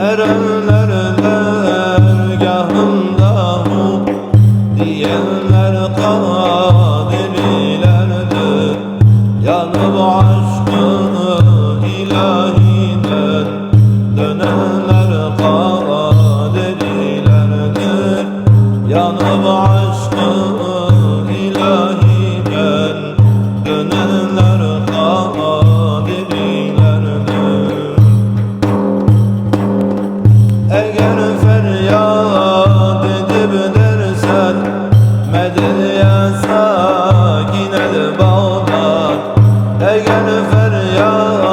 Erenler dergahında hu Diyenler kadirilerdir Yanıp aşkını ilahiden Dönenler kadirilerdir Yanıp aşkını ilahiden gel feryat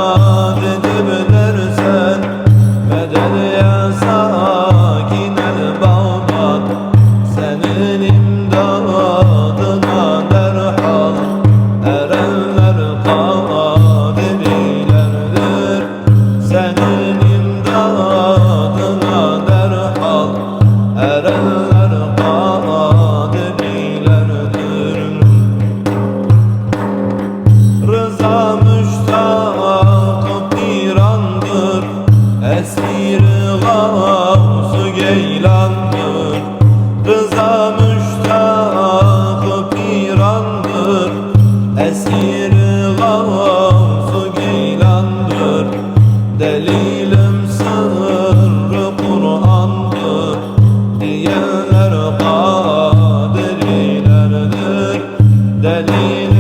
bir gavzu geylandır. Delilim sırrı Kur'an'dır. Diyenler kaderilerdir Delilim